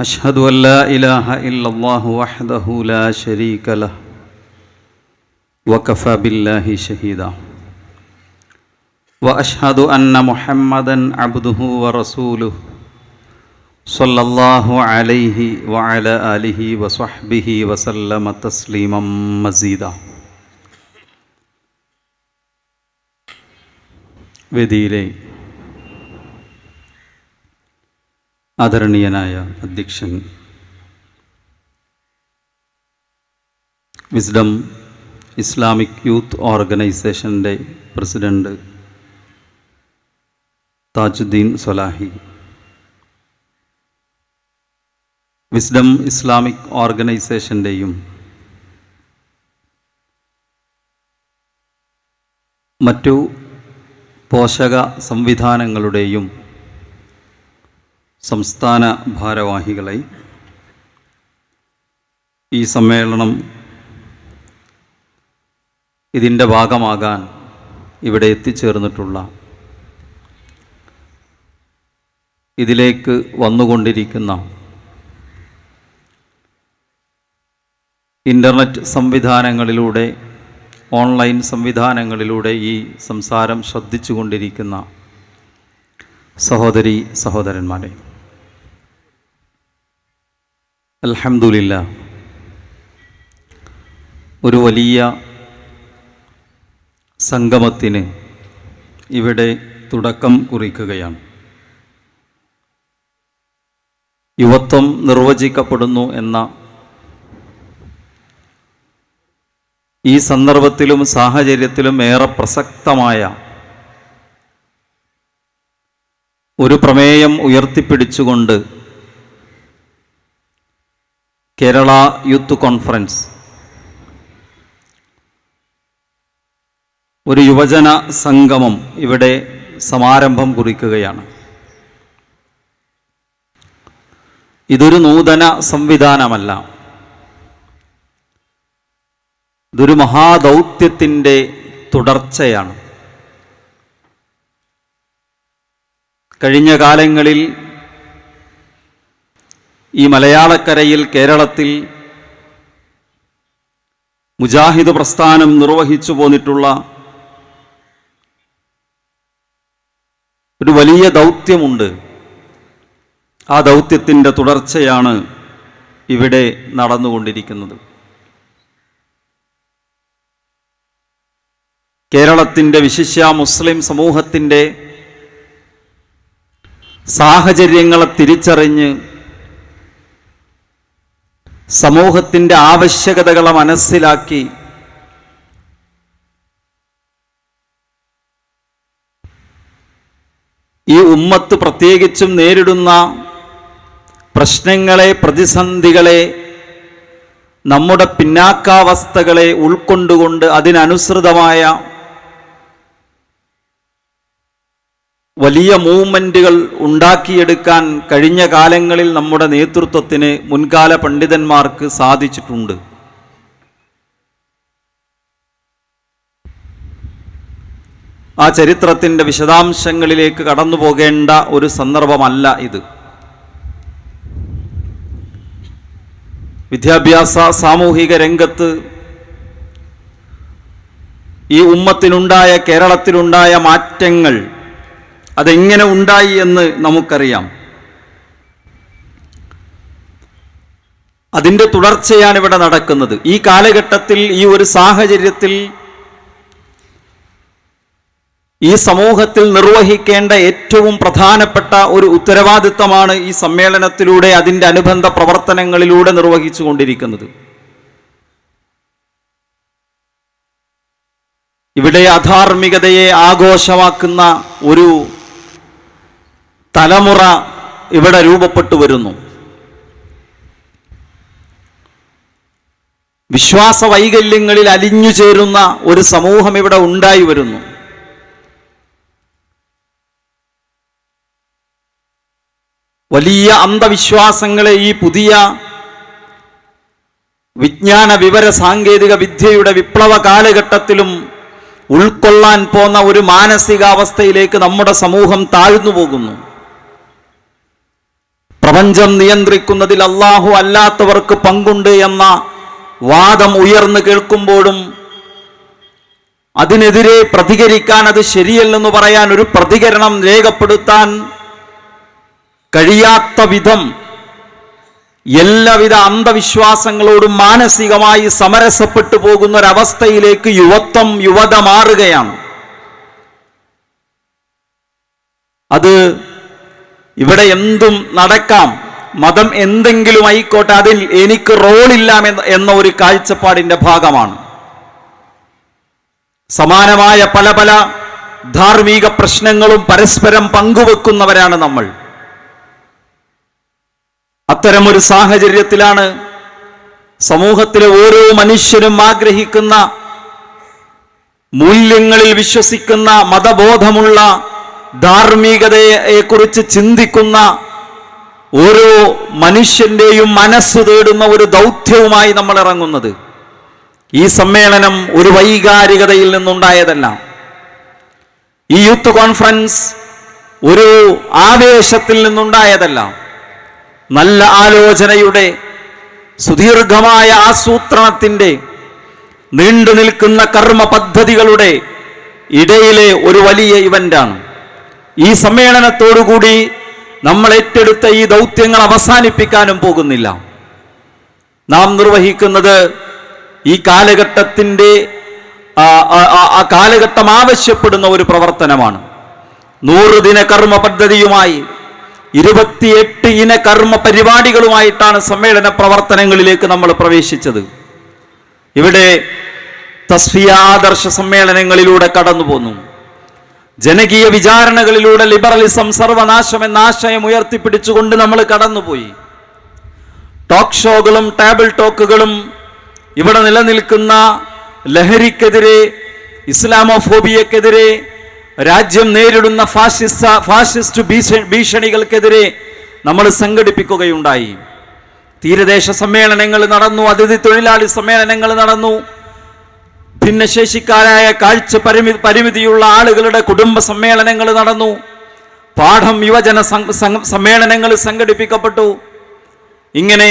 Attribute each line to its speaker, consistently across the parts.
Speaker 1: أشهد أن لا إله إلا الله وحده لا شريك له وكفى بالله شهيدا. وأشهد أن محمدا عبده ورسوله صلى الله عليه وعلى آله وصحبه وسلم تسليما مزيدا. وديلي ആദരണീയനായ അധ്യക്ഷൻ. Wisdom Islamic Youth ഓർഗനൈസേഷന്റെ president Thajuddeen Swalahi. Wisdom Islamic ഓർഗനൈസേഷന്റെയും മറ്റു പോഷക സംവിധാനങ്ങളുടെയും സംസ്ഥാന ഭാരവാഹികളെ ഈ സമ്മേളനം ഇതിന്റെ ഭാഗമാകാൻ ഇവിടെ എത്തിച്ചേർന്നിട്ടുള്ള ഇതിലേക്ക് വന്നുകൊണ്ടിരിക്കുന്ന ഇന്റർനെറ്റ് സംവിധാനങ്ങളിലൂടെ ഓൺലൈൻ സംവിധാനങ്ങളിലൂടെ ഈ സംസാരം ശ്രദ്ധിച്ചുകൊണ്ടിരിക്കുന്ന സഹോദരി സഹോദരന്മാരെ. അൽഹംദുലില്ല. ഒരു വലിയ സംഗമത്തിന് ഇവിടെ തുടക്കം കുറിക്കുകയാണ്. യുവത്വം നിർവചിക്കപ്പെടുന്നു എന്ന ഈ സന്ദർഭത്തിലും സാഹചര്യത്തിലും ഏറെ പ്രസക്തമായ ഒരു പ്രമേയം ഉയർത്തിപ്പിടിച്ചുകൊണ്ട് കേരള യൂത്ത് കോൺഫറൻസ്. ഒരു യുവജന സംഗമം ഇവിടെ സമാരംഭം കുറിക്കുകയാണ്. ഇതൊരു നൂതന സംവിധാനമല്ല. ഇതൊരു മഹാദൗത്യത്തിന്റെ തുടർച്ചയാണ്. കഴിഞ്ഞ കാലങ്ങളിൽ ഈ മലയാളക്കരയിൽ കേരളത്തിൽ മുജാഹിദ് പ്രസ്ഥാനം നിർവഹിച്ചു പോന്നിട്ടുള്ള ഒരു വലിയ ദൗത്യമുണ്ട്. ആ ദൗത്യത്തിന്റെ തുടർച്ചയാണ് ഇവിടെ നടന്നുകൊണ്ടിരിക്കുന്നത്. കേരളത്തിന്റെ വിശിഷ്യ മുസ്ലിം സമൂഹത്തിന്റെ സാഹചര്യങ്ങളെ തിരിച്ചറിഞ്ഞ് സമൂഹത്തിന്റെ ആവശ്യകതകളെ മനസ്സിലാക്കി ഈ ഉമ്മത്ത് പ്രത്യേകിച്ചും നേരിടുന്ന പ്രശ്നങ്ങളെ പ്രതിസന്ധികളെ നമ്മുടെ പിന്നാക്കാവസ്ഥകളെ ഉൾക്കൊണ്ടുകൊണ്ട് അതിനനുസൃതമായ വലിയ മൂവ്മെന്റുകൾ ഉണ്ടാക്കിയെടുക്കാൻ കഴിഞ്ഞ കാലങ്ങളിൽ നമ്മുടെ നേതൃത്വത്തിന് മുൻകാല പണ്ഡിതന്മാർക്ക് സാധിച്ചിട്ടുണ്ട്. ആ ചരിത്രത്തിന്റെ വിശദാംശങ്ങളിലേക്ക് കടന്നു പോകേണ്ട ഒരു സന്ദർഭമല്ല ഇത്. വിദ്യാഭ്യാസ സാമൂഹിക രംഗത്ത് ഈ ഉമ്മത്തിനുണ്ടായ കേരളത്തിലുണ്ടായ മാറ്റങ്ങൾ അതെങ്ങനെ ഉണ്ടായി എന്ന് നമുക്കറിയാം. അതിന്റെ തുടർച്ചയാണ് ഇവിടെ നടക്കുന്നത്. ഈ കാലഘട്ടത്തിൽ ഈ ഒരു സാഹചര്യത്തിൽ ഈ സമൂഹത്തിൽ നിർവഹിക്കേണ്ട ഏറ്റവും പ്രധാനപ്പെട്ട ഒരു ഉത്തരവാദിത്തമാണ് ഈ സമ്മേളനത്തിലൂടെ അതിന്റെ അനുബന്ധ പ്രവർത്തനങ്ങളിലൂടെ നിർവഹിച്ചു കൊണ്ടിരിക്കുന്നത് ഇവിടെ അധാർമികതയെ ആഘോഷമാക്കുന്ന ഒരു തലമുറ ഇവിടെ രൂപപ്പെട്ടു വരുന്നു.
Speaker 2: വിശ്വാസ വൈകല്യങ്ങളിൽ അലിഞ്ഞു ചേരുന്ന ഒരു സമൂഹം ഇവിടെ ഉണ്ടായി വരുന്നു. വലിയ അന്ധവിശ്വാസങ്ങളെ ഈ പുതിയ വിജ്ഞാന വിവര സാങ്കേതിക വിദ്യയുടെ വിപ്ലവ കാലഘട്ടത്തിലും ഉൾക്കൊള്ളാൻ പോന്ന ഒരു മാനസികാവസ്ഥയിലേക്ക് നമ്മുടെ സമൂഹം താഴ്ന്നു പോകുന്നു. പ്രപഞ്ചം നിയന്ത്രിക്കുന്നതിൽ അള്ളാഹു അല്ലാത്തവർക്ക് പങ്കുണ്ട് എന്ന വാദം ഉയർന്നു കേൾക്കുമ്പോഴും അതിനെതിരെ പ്രതികരിക്കാൻ അത് ശരിയല്ലെന്ന് പറയാൻ ഒരു പ്രതികരണം രേഖപ്പെടുത്താൻ കഴിയാത്ത വിധം എല്ലാവിധ അന്ധവിശ്വാസങ്ങളോടും മാനസികമായി സമരസപ്പെട്ടു പോകുന്ന ഒരവസ്ഥയിലേക്ക് യുവത്വം യുവത മാറുകയാണ്. അത് ഇവിടെ എന്തും നടക്കാം. മതം എന്തെങ്കിലും ആയിക്കോട്ടെ അതിൽ എനിക്ക് റോളില്ല എന്ന- ഒരു കാഴ്ചപ്പാടിന്റെ ഭാഗമാണ്. സമാനമായ പല പല ധാർമ്മിക പ്രശ്നങ്ങളും പരസ്പരം പങ്കുവെക്കുന്നവരാണ് നമ്മൾ. അത്തരമൊരു സാഹചര്യത്തിലാണ് സമൂഹത്തിലെ ഓരോ മനുഷ്യരും ആഗ്രഹിക്കുന്ന മൂല്യങ്ങളിൽ വിശ്വസിക്കുന്ന മതബോധമുള്ള ധാർമ്മികതയെക്കുറിച്ച് ചിന്തിക്കുന്ന ഓരോ മനുഷ്യന്റെയും മനസ്സ് തേടുന്ന ഒരു ദൗത്യവുമായി നമ്മൾ ഇറങ്ങുന്നത് ഈ സമ്മേളനം ഒരു വൈകാരികതയിൽ നിന്നുണ്ടായതല്ല. ഈ യൂത്ത് കോൺഫറൻസ് ഒരു ആവേശത്തിൽ നിന്നുണ്ടായതല്ല. നല്ല ആലോചനയുടെ സുദീർഘമായ ആസൂത്രണത്തിന്റെ നീണ്ടു നിൽക്കുന്ന കർമ്മ പദ്ധതികളുടെ ഇടയിലെ ഒരു വലിയ ഇവന്റാണ് ഈ സമ്മേളനത്തോടുകൂടി നമ്മൾ ഏറ്റെടുത്ത ഈ ദൗത്യങ്ങൾ അവസാനിപ്പിക്കാനും പോകുന്നില്ല. നാം നിർവഹിക്കുന്നത് ഈ കാലഘട്ടത്തിന്റെ ആ, കാലഘട്ടം ആവശ്യപ്പെടുന്ന ഒരു പ്രവർത്തനമാണ്. നൂറ് ദിന കർമ്മ പദ്ധതിയുമായി ഇരുപത്തിയെട്ട് ഇന കർമ്മ പരിപാടികളുമായിട്ടാണ് സമ്മേളന പ്രവർത്തനങ്ങളിലേക്ക് നമ്മൾ പ്രവേശിച്ചത്. ഇവിടെ തസ്ഫിയ ആദർശ സമ്മേളനങ്ങളിലൂടെ കടന്നു പോന്നു ജനകീയ വിചാരണകളിലൂടെ ലിബറലിസം സർവനാശം എന്ന ആശയം ഉയർത്തിപ്പിടിച്ചുകൊണ്ട് നമ്മൾ കടന്നുപോയി. ടോക്ക് ഷോകളും ടേബിൾ ടോക്കുകളും ഇവിടെ നിലനിൽക്കുന്ന ലഹരിക്കെതിരെ ഇസ്ലാമോഫോബിയക്കെതിരെ രാജ്യം നേരിടുന്ന ഫാഷിസ്റ്റ ഫാഷിസ്റ്റ് ഭീഷണികൾക്കെതിരെ നമ്മൾ സംഘടിപ്പിക്കുകയുണ്ടായി. തീരദേശ സമ്മേളനങ്ങൾ നടന്നു അതിഥി തൊഴിലാളി സമ്മേളനങ്ങൾ നടന്നു. ഭിന്നശേഷിക്കാരായ കാഴ്ച പരിമി പരിമിതിയുള്ള ആളുകളുടെ കുടുംബ സമ്മേളനങ്ങൾ നടന്നു. പാഠം യുവജന സമ്മേളനങ്ങൾ സംഘടിപ്പിക്കപ്പെട്ടു. ഇങ്ങനെ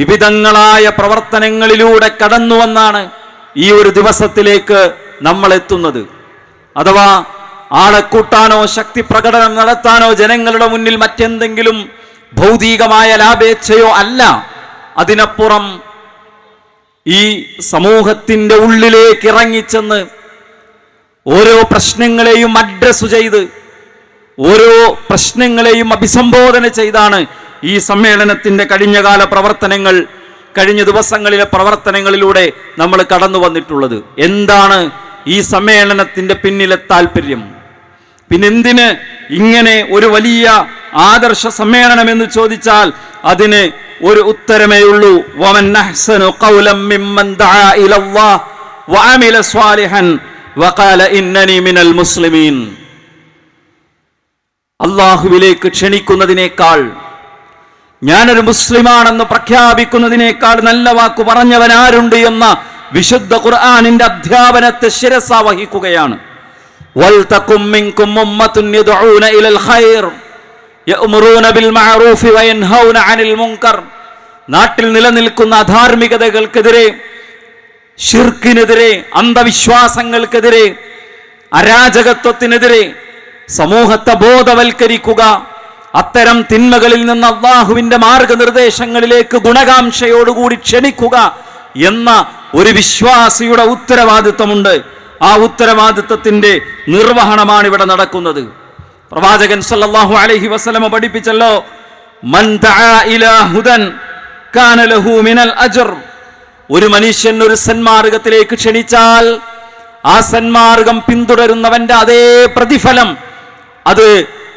Speaker 2: വിവിധങ്ങളായ പ്രവർത്തനങ്ങളിലൂടെ കടന്നു വന്നാണ് ഈ ഒരു ദിവസത്തിലേക്ക് നമ്മൾ എത്തുന്നത്. അഥവാ ആളെ കൂട്ടാനോ ശക്തി പ്രകടനം നടത്താനോ ജനങ്ങളുടെ മുന്നിൽ മറ്റെന്തെങ്കിലും ഭൗതികമായ ലാഭേച്ഛയോ അല്ല. അതിനപ്പുറം ഈ സമൂഹത്തിന്റെ ഉള്ളിലേക്ക് ഇറങ്ങിച്ചെന്ന് ഓരോ പ്രശ്നങ്ങളെയും അഡ്രസ് ചെയ്ത് ഓരോ പ്രശ്നങ്ങളെയും അഭിസംബോധന ചെയ്താണ് ഈ സമ്മേളനത്തിന്റെ കഴിഞ്ഞകാല പ്രവർത്തനങ്ങൾ കഴിഞ്ഞ ദിവസങ്ങളിലെ പ്രവർത്തനങ്ങളിലൂടെ നമ്മൾ കടന്നു വന്നിട്ടുള്ളത്. എന്താണ് ഈ സമ്മേളനത്തിന്റെ പിന്നിലെ താല്പര്യം പിന്നെന്തിന് ഇങ്ങനെ ഒരു വലിയ ആദർശ സമ്മേളനം എന്ന് ചോദിച്ചാൽ അതിന് ഒരു ഉത്തരമേ ഉള്ളൂ. അള്ളാഹുവിലേക്ക് ക്ഷണിക്കുന്നതിനേക്കാൾ ഞാനൊരു മുസ്ലിമാണെന്ന് പ്രഖ്യാപിക്കുന്നതിനേക്കാൾ നല്ല വാക്ക് പറഞ്ഞവൻ ആരുണ്ട് എന്ന വിശുദ്ധ ഖുർആാനിന്റെ അധ്യാപനത്തെ ശിരസ വഹിക്കുകയാണ്. വൽതകും മിൻകും ഉമ്മത്തുൻ യദ്ഊന ഇലൽ ഖൈർ. നാട്ടിൽ നിലനിൽക്കുന്ന അധാർമികതകൾക്കെതിരെ ഷിർക്കിനെതിരെ അന്ധവിശ്വാസങ്ങൾക്കെതിരെ അരാജകത്വത്തിനെതിരെ സമൂഹത്തെ ബോധവൽക്കരിക്കുക അത്തരം തിന്മകളിൽ നിന്ന് അള്ളാഹുവിന്റെ മാർഗനിർദ്ദേശങ്ങളിലേക്ക് ഗുണകാംക്ഷയോടുകൂടി ക്ഷണിക്കുക എന്ന ഒരു വിശ്വാസിയുടെ ഉത്തരവാദിത്വമുണ്ട്. ആ ഉത്തരവാദിത്വത്തിന്റെ നിർവഹണമാണ് ഇവിടെ നടക്കുന്നത്. പ്രവാചകൻ സല്ലല്ലാഹു അലൈഹി വസല്ലമ പഠിപ്പിച്ചല്ലോ മൻ ഇലാ ഹുദൻ കാന ലഹു മിനൽ അജ്ർ. ഒരു മനുഷ്യൻ ഒരു സന്മാർഗത്തിലേക്ക് ക്ഷണിച്ചാൽ ആ സന്മാർഗം പിന്തുടരുന്നവന്റെ അതേ പ്രതിഫലം അത്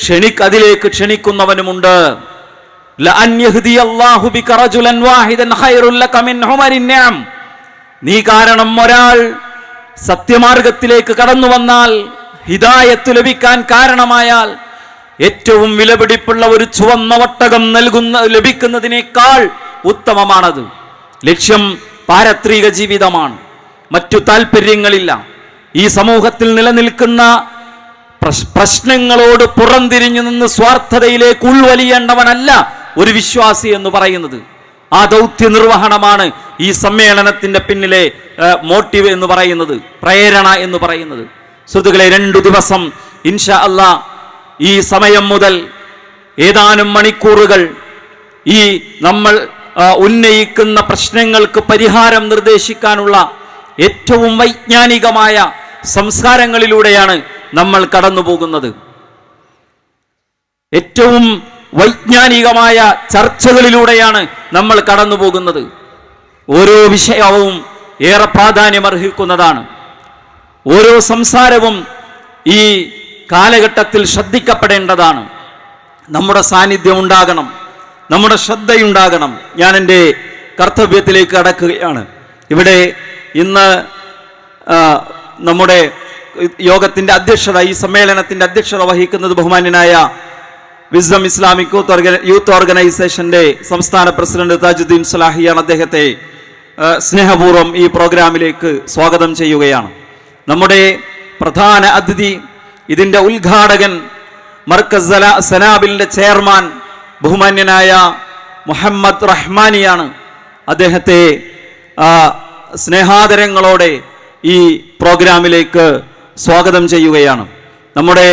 Speaker 2: ക്ഷണിക്ക് അതിലേക്ക് ക്ഷണിക്കുന്നവനുമുണ്ട്. നീ കാരണം ഒരാൾ സത്യമാർഗത്തിലേക്ക് കടന്നു വന്നാൽ ഹിദായത്ത് ലഭിക്കാൻ കാരണമായാൽ ഏറ്റവും വിലപിടിപ്പുള്ള ഒരു ചുവന്ന ഒട്ടകം നൽകുന്ന ലഭിക്കുന്നതിനേക്കാൾ ഉത്തമമാണത്. ലക്ഷ്യം പാരത്രിക ജീവിതമാണ്. മറ്റു താല്പര്യങ്ങളില്ല ഈ സമൂഹത്തിൽ നിലനിൽക്കുന്ന പ്രശ്നങ്ങളോട് പുറംതിരിഞ്ഞു നിന്ന് സ്വാർത്ഥതയിലേക്ക് ഉൾവലിയേണ്ടവനല്ല ഒരു വിശ്വാസി എന്ന് പറയുന്നത്. ആ ദൗത്യ നിർവഹണമാണ് ഈ സമ്മേളനത്തിന്റെ പിന്നിലെ മോട്ടീവ് എന്ന് പറയുന്നത്. പ്രേരണ എന്ന് പറയുന്നത്. സുഹൃത്തുക്കളെ രണ്ടു ദിവസം ഇൻഷാ അല്ല ഈ സമയം മുതൽ ഏതാനും മണിക്കൂറുകൾ ഈ നമ്മൾ ഉന്നയിക്കുന്ന പ്രശ്നങ്ങൾക്ക് പരിഹാരം നിർദ്ദേശിക്കാനുള്ള ഏറ്റവും വൈജ്ഞാനികമായ സംസ്കാരങ്ങളിലൂടെയാണ് നമ്മൾ കടന്നു പോകുന്നത് ഏറ്റവും വൈജ്ഞാനികമായ ചർച്ചകളിലൂടെയാണ് നമ്മൾ കടന്നു പോകുന്നത് ഓരോ വിഷയവും ഏറെ പ്രാധാന്യമർഹിക്കുന്നതാണ്. ഓരോ സംസാരവും ഈ കാലഘട്ടത്തിൽ ശ്രദ്ധിക്കപ്പെടേണ്ടതാണ്. നമ്മുടെ സാന്നിധ്യം ഉണ്ടാകണം നമ്മുടെ ശ്രദ്ധയുണ്ടാകണം. ഞാൻ എന്റെ കർത്തവ്യത്തിലേക്ക് അടക്കുകയാണ് ഇവിടെ ഇന്ന് നമ്മുടെ യോഗത്തിന്റെ അധ്യക്ഷത ഈ സമ്മേളനത്തിന്റെ അധ്യക്ഷത വഹിക്കുന്നത് ബഹുമാന്യനായ വിസ്ഡം ഇസ്ലാമിക് യൂത്ത് ഓർഗ യൂത്ത് ഓർഗനൈസേഷന്റെ സംസ്ഥാന പ്രസിഡന്റ് താജുദ്ദീൻ സലാഹിയാണ് അദ്ദേഹത്തെ സ്നേഹപൂർവം ഈ പ്രോഗ്രാമിലേക്ക് സ്വാഗതം ചെയ്യുകയാണ്. നമ്മുടെ പ്രധാന അതിഥി ഇതിന്റെ ഉദ്ഘാടകൻ മർക്കസ് സനാബിലിന്റെ ചെയർമാൻ ബഹുമാന്യനായ മുഹമ്മദ് റഹ്മാനിയാണ്. അദ്ദേഹത്തെ സ്നേഹാദരങ്ങളോടെ ഈ പ്രോഗ്രാമിലേക്ക് സ്വാഗതം ചെയ്യുകയാണ്. നമ്മുടെ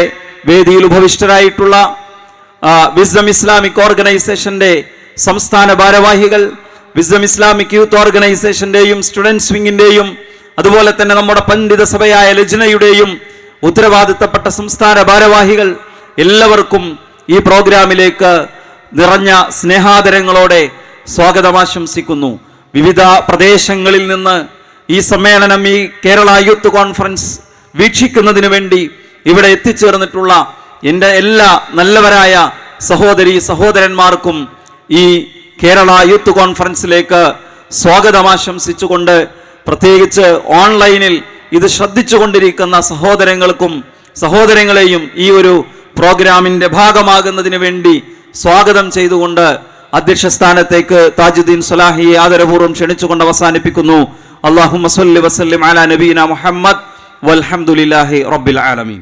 Speaker 2: വേദിയിൽ ഉപവിഷ്ടരായിട്ടുള്ള വിസ്ഡം ഇസ്ലാമിക് ഓർഗനൈസേഷന്റെ സംസ്ഥാന ഭാരവാഹികൾ വിസ്ഡം ഇസ്ലാമിക് യൂത്ത് ഓർഗനൈസേഷന്റെയും സ്റ്റുഡൻസ് വിങ്ങിന്റെയും അതുപോലെ തന്നെ നമ്മുടെ പണ്ഡിത സഭയായ ലജ്നയുടെയും ഉത്തരവാദിത്തപ്പെട്ട സംസ്ഥാന ഭാരവാഹികൾ എല്ലാവർക്കും ഈ പ്രോഗ്രാമിലേക്ക് നിറഞ്ഞ സ്നേഹാദരങ്ങളോടെ സ്വാഗതം ആശംസിക്കുന്നു വിവിധ പ്രദേശങ്ങളിൽ നിന്ന് ഈ സമ്മേളനം ഈ കേരള യൂത്ത് കോൺഫറൻസ് വീക്ഷിക്കുന്നതിന് വേണ്ടി ഇവിടെ എത്തിച്ചേർന്നിട്ടുള്ള എന്റെ എല്ലാ നല്ലവരായ സഹോദരി സഹോദരന്മാർക്കും ഈ കേരള യൂത്ത് കോൺഫറൻസിലേക്ക് സ്വാഗതം ആശംസിച്ചുകൊണ്ട് പ്രത്യേകിച്ച് ഓൺലൈനിൽ ഇത് ശ്രദ്ധിച്ചുകൊണ്ടിരിക്കുന്ന സഹോദരങ്ങൾക്കും സഹോദരങ്ങളെയും ഈ ഒരു പ്രോഗ്രാമിന്റെ ഭാഗമാകുന്നതിന് വേണ്ടി സ്വാഗതം ചെയ്തുകൊണ്ട് അധ്യക്ഷ സ്ഥാനത്തേക്ക് താജുദ്ദീൻ സലാഹിയെ ആദരപൂർവം ക്ഷണിച്ചുകൊണ്ട് അവസാനിപ്പിക്കുന്നു. അള്ളാഹു വസല്ലി അല നബീന മുഹമ്മദ്. വൽഹമുല്ലാഹി റബ്ബിൽ ആലമീൻ.